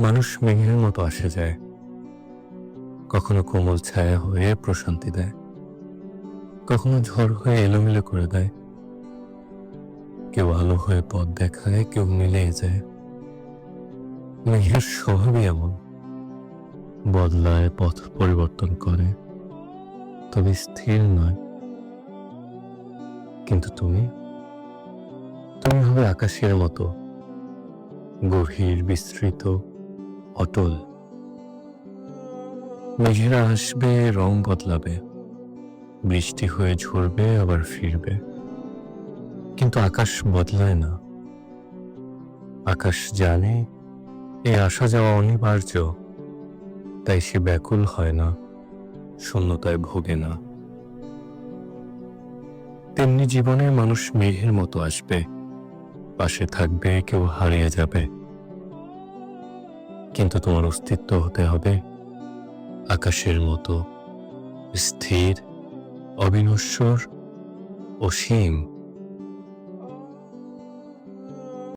মানুষ মেঘের মতো আসে যায়। কখনো কোমল ছায়া হয়ে প্রশান্তি দেয়। কখনো ঝড় হয়ে এলোমেলো করে দেয়। কেউ আলো হয়ে পথ দেখায়, কেউ মিলিয়ে যায়। মেঘের স্বভাবই এমন। বদলায়, পথ পরিবর্তন করে। তবে স্থির নয়। কিন্তু তুমি? তুমি হবে আকাশের মতো। গভীর, বিস্তৃত। অটল মেঘেরা আসবে, রং বদলাবে। বৃষ্টি হয়ে ঝরবে, আবার ফিরবে। কিন্তু আকাশ বদলায় না। আকাশ জানে এ আসা যাওয়া অনিবার্য। তাই সে ব্যাকুল হয় না, শূন্যতায় ভোগে না। তেমনি জীবনে মানুষ মেঘের মতো আসবে। পাশে থাকবে, কেউ হারিয়ে যাবে। কিন্তু তোমার অস্তিত্ব হতে হবে। আকাশের মতো স্থির অবিনশ্বর অসীম